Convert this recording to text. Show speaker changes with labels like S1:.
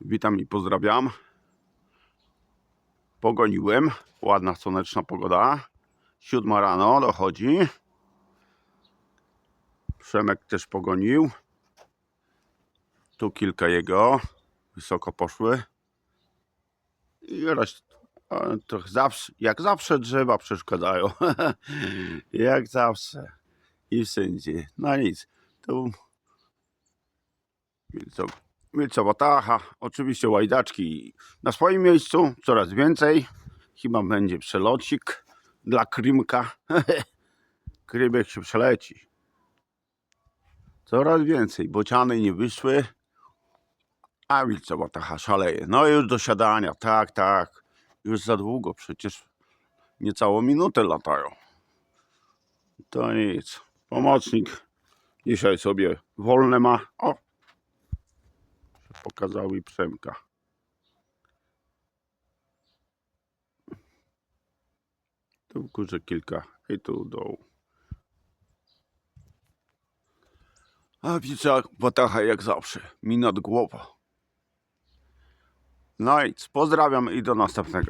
S1: Witam i pozdrawiam. Pogoniłem. Ładna, słoneczna pogoda. Siódma rano dochodzi. Przemek też pogonił. Tu kilka jego. Wysoko poszły. I reszta. To zawsze, jak zawsze drzewa przeszkadzają. jak zawsze. I wszędzie. No nic. Tu Wilco, Wilcowatacha, oczywiście łajdaczki na swoim miejscu, coraz więcej. Chyba będzie przelocik dla Krymka. Krybek się przeleci. Coraz więcej. Bociany nie wyszły, a Wilcowatacha szaleje. No już do siadania, tak, tak. Już za długo, przecież niecałą minutę latają. To nic. Pomocnik dzisiaj sobie wolne ma. O, pokazały Przemka. Tu w górze kilka i tu w dołu. A widzę, watacha jak zawsze, mi nad głową. No i pozdrawiam i do następnego.